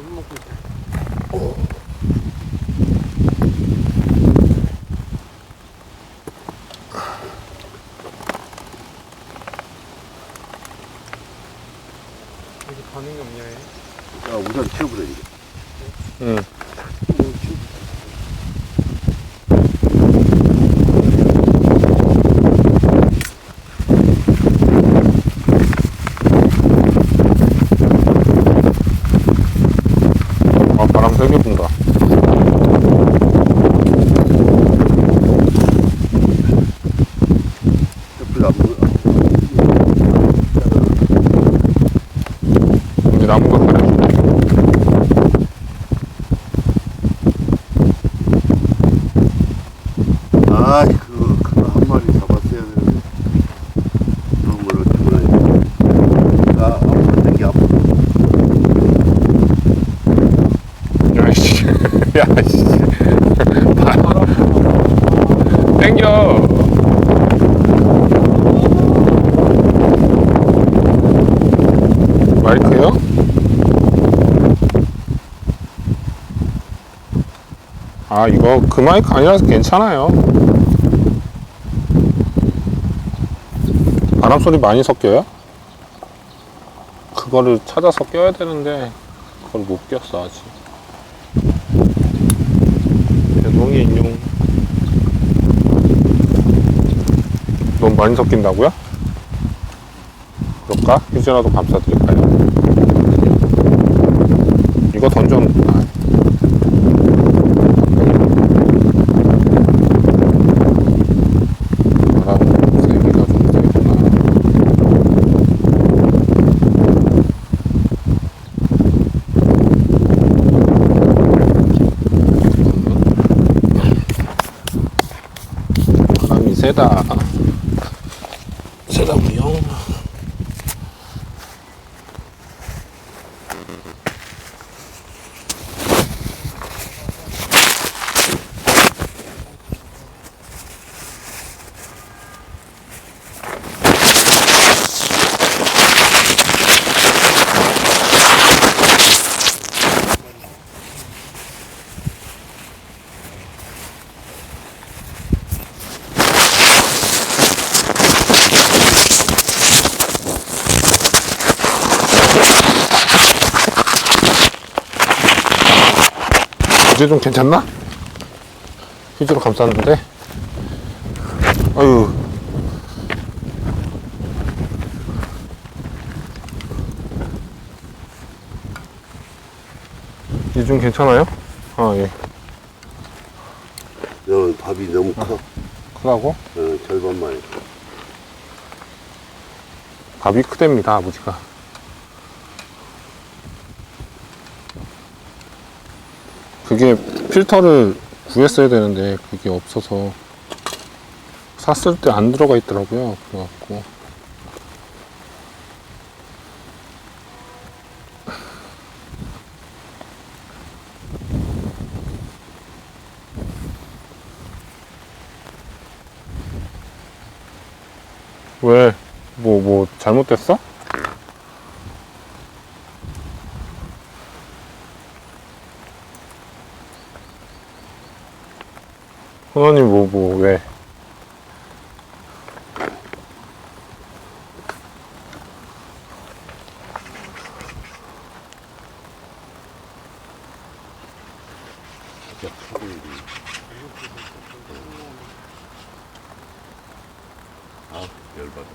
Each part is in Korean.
밥을 먹고 있어. 이렇게 반응이 없냐 얘? 야, 우선 치워보자, 이거. 응. 아, 바람 세게 분다. 옆에 안 보여. 여기 나무가 가려주네. 아, 그, 그거 한 마리 잡았어야 되는데. 너무 멀었지, 나 아파, 땡기 아파. 야이씨. 야이씨. 땡겨. 마이크요? 아, 이거 그 마이크 아니라서 괜찮아요. 바람 소리 많이 섞여요? 그거를 찾아서 껴야 되는데, 그걸 못 꼈어, 아직. 대동이 인용. 너무 많이 섞인다고요? 그럴까? 휴지라도 감싸드릴까요? 이거 던져. 아. 바람 세기가 좀 되구나. 바람이 세다. 세 이제 좀 괜찮나? 휴지로 감쌌는데. 아유. 좀 괜찮아요? 아, 예. 너 밥이 너무 커. 크다고? 어, 절반만 해. 밥이 크답니다, 아버지가. 그게 필터를 구했어야 되는데 그게 없어서 샀을 때 안 들어가 있더라고요. 그래갖고 왜? 뭐, 뭐, 잘못됐어? 선원님, 뭐, 뭐, 왜? 아, 열받아.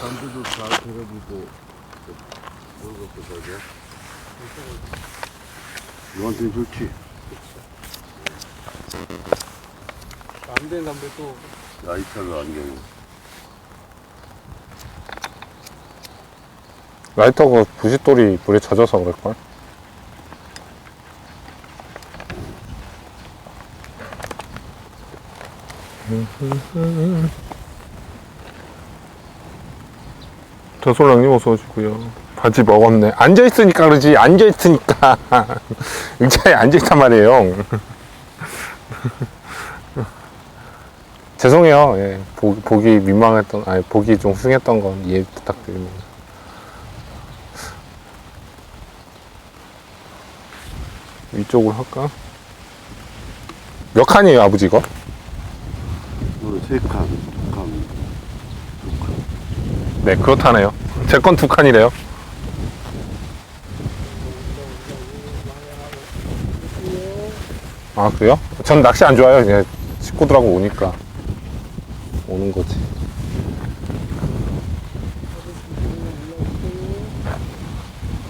담배도 잘 데려주고. 뭘 갖고 살게? 너한테는 좋지. 안 되는 담배 또. 라이터를 안경에. 라이터가 부싯돌이 물에 젖어서 그럴걸? 저솔랑님 어서오시고요. 바지 먹었네. 앉아있으니까 그러지. 앉아있으니까. 의자에 앉아있단 말이에요. 죄송해요. 예, 보, 보기 민망했던 아니 보기 좀 흉했던 건 이해 부탁드립니다. 위쪽으로 할까? 몇 칸이에요 아버지 이거? 오늘 세 칸, 두 칸, 두 칸. 네, 그렇다네요. 제 건 두 칸이래요. 아, 그래요? 전 낚시 안 좋아요. 그냥 식구들하고 오니까. 오는 거지.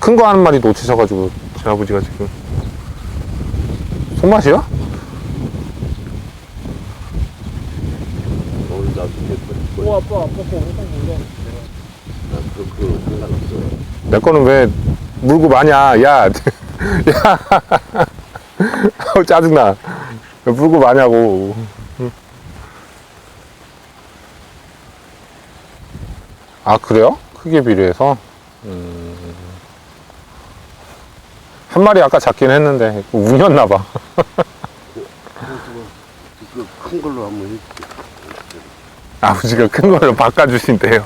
큰 거 한 마리 놓치셔가지고, 제 아버지가 지금. 손맛이요? 오늘 나도 내오 아빠 아빠 거 항상 몰라 그, 그, 상관없어. 내 거는 왜 물고 마냐, 야. 야. 아우, 짜증나. 왜 물고 마냐고. 응. 아, 그래요? 크게 비례해서? 음. 한 마리 아까 잡긴 했는데, 운이었나 봐. 그큰 걸로 한번 해줄게. 아버지가 큰 걸로 바꿔주신대요.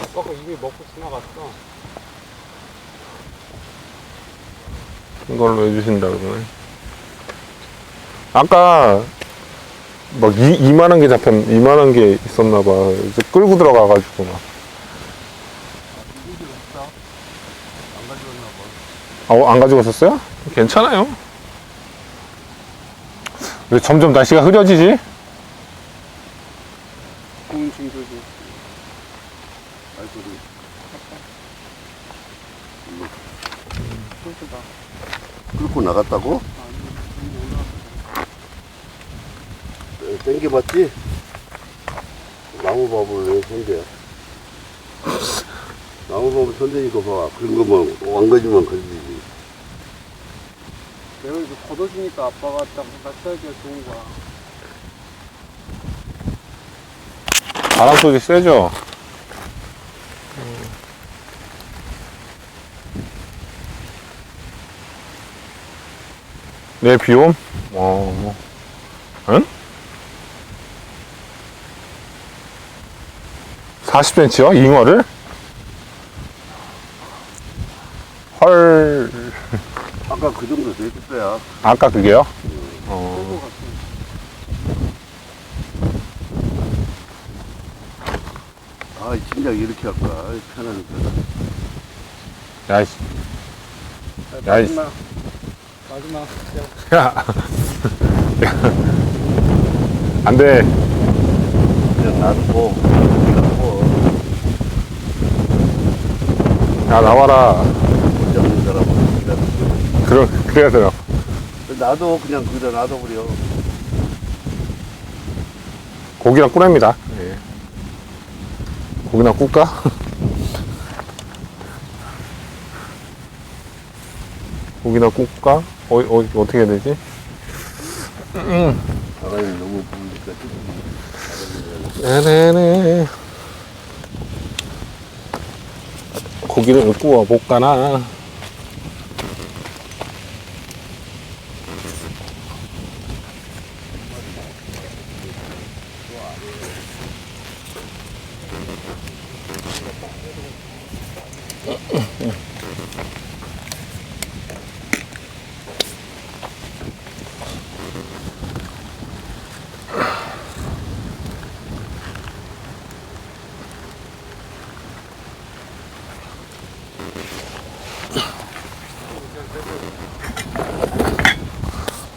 아빠가 이미 먹고 지나갔어 큰 걸로 해주신다 그러네. 아까 막 이, 이만한 게 잡혔, 이만한 게 있었나 봐. 이제 끌고 들어가가지고 막. 안 가져왔나 봐. 어, 안 가지고 왔었어요? 괜찮아요. 왜 점점 날씨가 흐려지지? 징조지 알소리. 끌고 나갔다고? 네, 땡겨봤지? 나무밥을 왜 손대야? 나무밥을 손대니까 봐. 그런 거면 왕거지만 걸리지. 내가 이거 걷어주니까 아빠가 딱 낚시하기가 좋은 거야 바람 소리 세죠? 내 비옴? 어. 응? 40cm요? 잉어를? 헐. 아까 그 정도 됐을 거야. 아까 그게요? 뺄것 어. 아, 진작 이렇게 할까? 아이, 편하니까. 야 이씨. 자, 야, 이- 마지막 마지막 야, 야. 안 돼. 그냥 놔두고, 놔두고, 야, 나와라. 그러, 그래야 돼요. 나도 그냥 거기다 놔둬버려. 고기랑 꾸랩니다. 예. 고기나 꿀까? 고기나 꿀까? 어, 어, 어떻게 해야 되지? 바람이 너무 부으니까 좀 네네네. 고기를 구워 볼까나?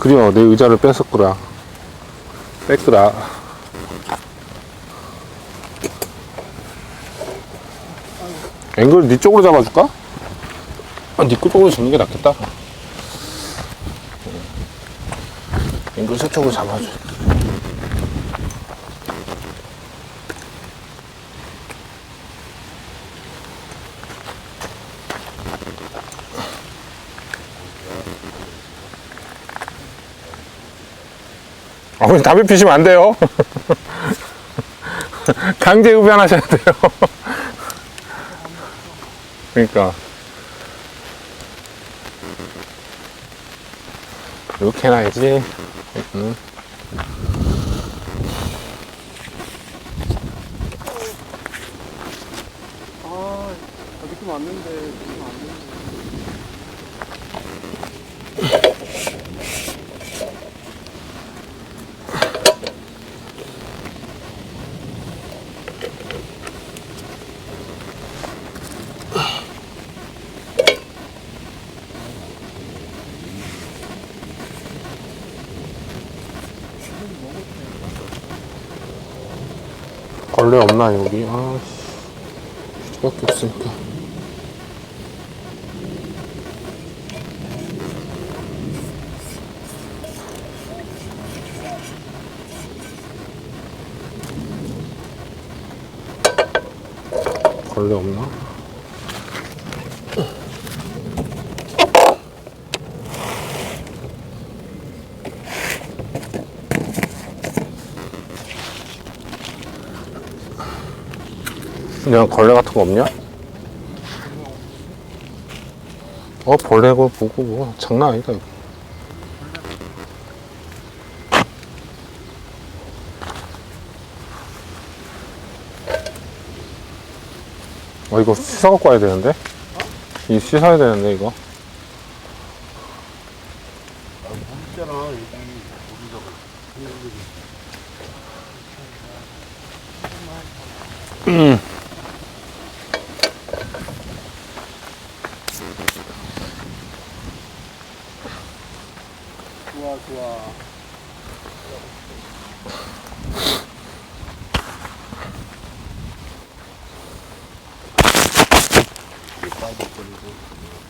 그래요, 내 의자를 뺏었구라. 뺐구라. 앵글 네 쪽으로 잡아줄까? 아, 네 쪽으로 잡는 게 낫겠다. 앵글 저쪽으로 잡아줘. 아버님 담배 피시면 안 돼요. 강제 흡연하셔야 돼요. 그러니까 이렇게 해놔야지. 응. 아, 나 느낌 왔는데 느낌 왔는데 없나 여기? 아 씨. 수밖에 없으니까. 걸레 없나? 그냥 걸레 같은 거 없냐? 어 벌레고 뭐고 뭐 장난 아니다 이거. 어 이거 씻어 갖고 와야 되는데? 이 씻어야 되는데 이거 물 있잖아 여기 거기다가 좋아 좋아 빠져버리고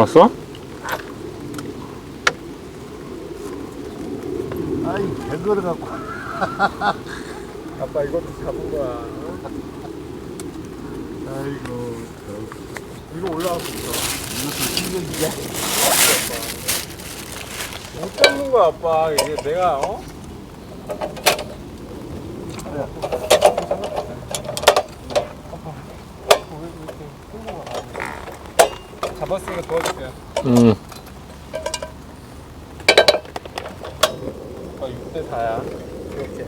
잡았어? 아이 개거를 갖고. 아빠 이것도 잡은 거야. 아이고. 위로 올라가고 있어. 이것도 신경이야 못 잡는 거야 아빠. 이게 내가 어? 잡았으니까 도와줄 게요 음 어 6대 4야 이렇게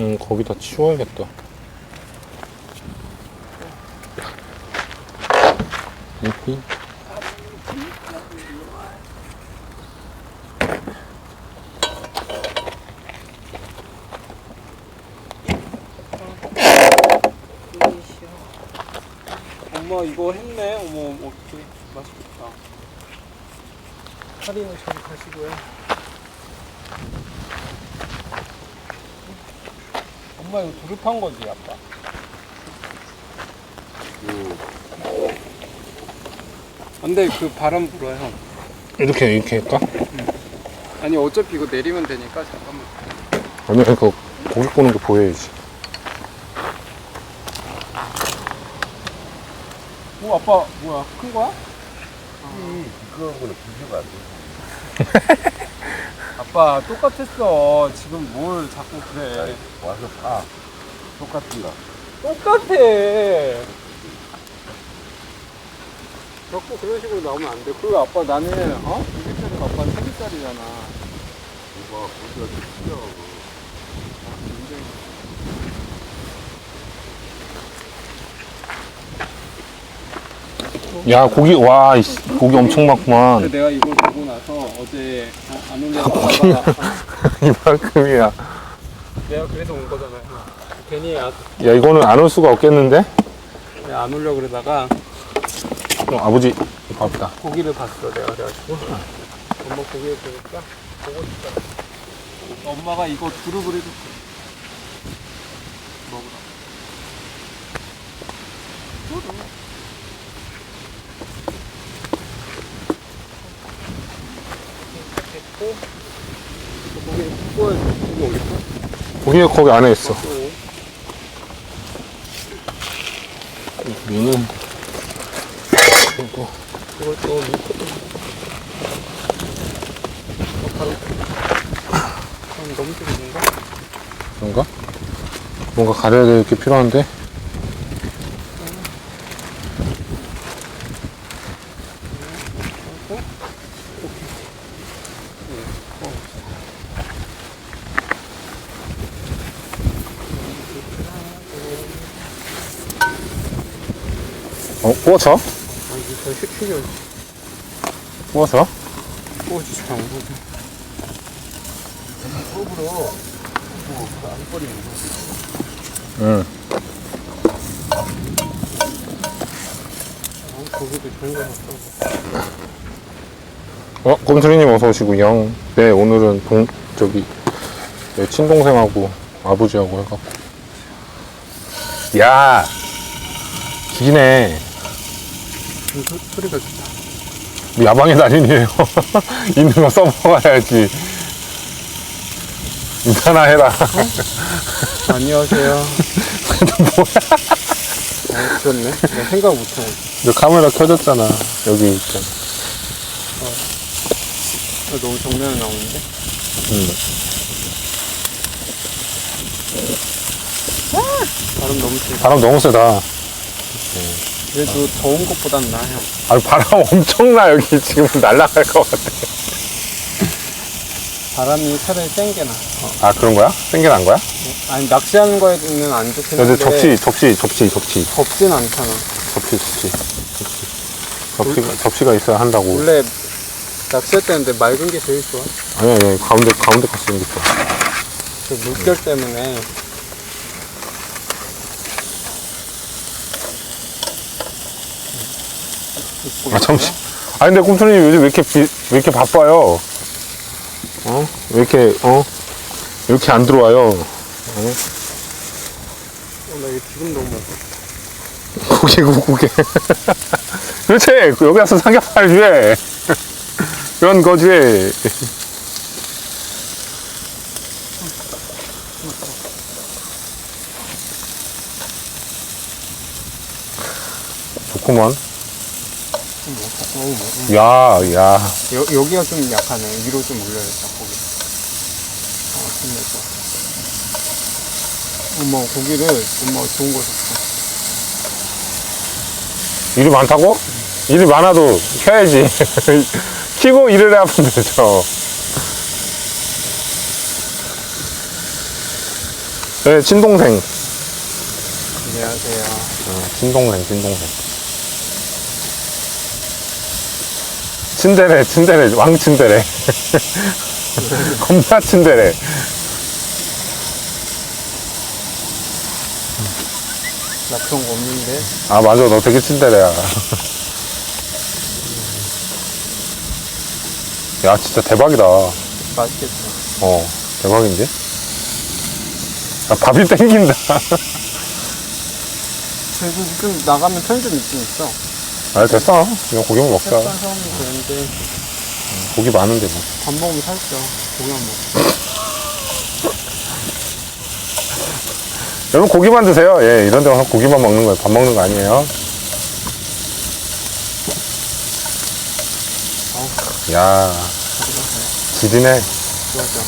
음, 거기다 치워야겠다. 잎이? 엄마 이거 했네 어머 어떻게 맛있겠다 할인은 저리 가시고요 엄마 이거 두릅한 거지 아빠 안돼 그 바람 불어요 형 이렇게, 이렇게 할까? 아니 어차피 이거 내리면 되니까 잠깐만 아니, 그거 고기 구는 거 보여야지. 오 아빠 뭐야 큰 거야? 그거하고는 비교가 안 돼. 아빠 똑같았어 지금 뭘 자꾸 그래 와서 사. 똑같은 거. 똑같아. 자꾸 그런 식으로 나오면 안 돼. 그리고 아빠 나는 어? 2개짜리가 아빠는 3개짜리잖아. 뭐가 거기가 진짜 야 고기 와 이씨, 고기 엄청 많구만 근데 내가 이걸 어제 어, 안 올려다가 이만큼이야 내가 그래서 온 거잖아 요. 괜히 아, 야 이거는 안 올 수가 없겠는데 내가 안 올려 그러다가 어, 아버지 밥이다 고기를 봤어 내가 그래가지고 엄마 고기를 보니까 보고 싶다. 엄마가 이거 두릅을 해줬어. 먹으라. 두릅. 됐고 고기를 구워야 고기 올릴까? 고기가 거기 안에 있어 면은 그리고 이걸 또 넣고 어, 바로 너무 뜨거운가? 그런가? 뭔가 가려야 될 게 필요한데 어? 구워서? 아 이게 더 식히려 구워서? 구워주지 않고 응 아, 고기도 좋은 거 같다 어? 곰투리님 어서 오시고요 네 오늘은 동 저기 내 친동생하고 아버지하고 해갖고 야 기네 이 소, 소리가 좋다 야방의 달인이에요. 있는 거 써먹어야지. 인사나 해라. 안녕하세요. 뭐야? 아 내가 생각 못하고 너 카메라 켜졌잖아 여기 있잖아. 아, 너무 정면에 나오는데? 응. 바람 너무 세 바람 너무 세다 그래도 더운 것보단 나아요. 아 바람 엄청나. 여기 지금 날아갈 것 같아. 바람이 차라리 센 게 나아 아 그런 거야? 생겨난 거야? 아니 낚시하는 거에는 안 좋긴 한데 접시 접시 접시 접시. 덥진 않잖아 접시 접시 접시. 접시가, 접시가 있어야 한다고. 원래 낚시할 때는 근데 맑은 게 제일 좋아. 아니야 아니야 가운데 가운데 거 쓰는 게 좋아. 그 물결 때문에 아 잠시. 아 근데 꿈틀님 요즘 왜 이렇게 비, 왜 이렇게 바빠요? 어? 왜 이렇게 어? 왜 이렇게 안 들어와요? 어, 나 이거 지금 너무 고개 고개. 그렇지. 여기 와서 삼겹살 주해 그런 거지 좋구 만 어, 야야. 여, 여기가 좀 약하네. 위로 좀 올려야겠다 고기. 어 같아 엄마 고기를 엄마가 좋은 거 줬어. 일이 많다고? 일이 많아도 켜야지. 키고 일을 하면 되죠. 네 친동생. 안녕하세요. 어, 친동생, 친동생. 친데레, 친데레, 왕친데레. 겁나 친데레. 나 그런 거 없는데 아, 맞아. 너 되게 친데레야. 야, 진짜 대박이다. 어, 맛있겠다 대박인데? 아, 밥이 땡긴다. 그래도 좀 나가면 편의점 있긴 있어 아, 됐어. 그냥 고기만 먹자. 햇반 사오면 되는데 고기 많은데, 뭐. 밥 먹으면 살쪄 고기만 먹어 여러분, 고기만 드세요. 예, 이런 데 와서 고기만 먹는 거예요. 밥 먹는 거 아니에요. 야, 지리네. 좋아져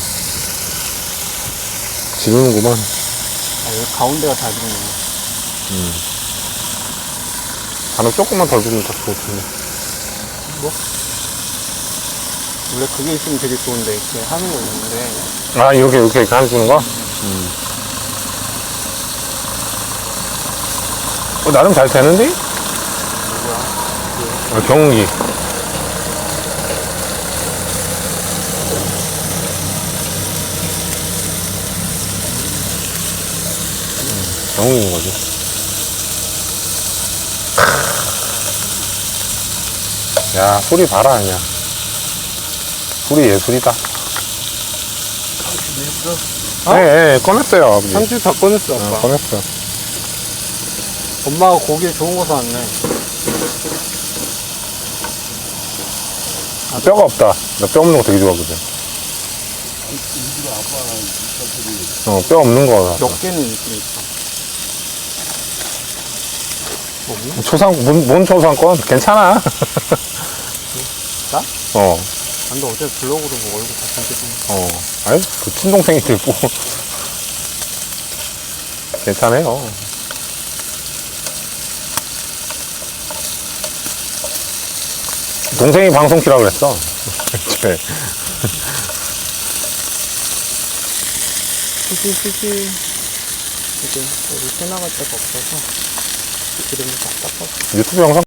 지르는구만. 아 가운데가 다 익네 바람 조금만 덜 불면 딱 좋을 텐데. 원래 그게 있으면 되게 좋은데 이렇게 하는 거 있는데 아, 이렇게, 이렇게, 이렇게 해주는 거? 어, 나름 잘 되는데? 어, 경운기. 음, 경운기인 거지. 야, 소리 봐라, 그냥. 소리 예술이다. 어? 예, 예, 꺼냈어요, 아버지. 상추 다 꺼냈어 아빠 어, 꺼냈어요. 엄마가 고기에 좋은 거 사왔네 아, 뼈가 없다. 나 뼈 없는 거 되게 좋아하거든. 어, 뼈 없는 거. 몇 개는 있긴 있어? 초상, 뭔, 뭔 초상권? 괜찮아. 나? 어, 안 돼 어제 블로그로 뭐 얼굴 다 보게 어. 아니, 그 친동생이 들고. 괜찮아요. 동생이 방송 키라고 그랬어. 네. 쉬쉬 이제 우리 새 나갈 데가 없어서 기름을 다 닦아서 유튜브 영상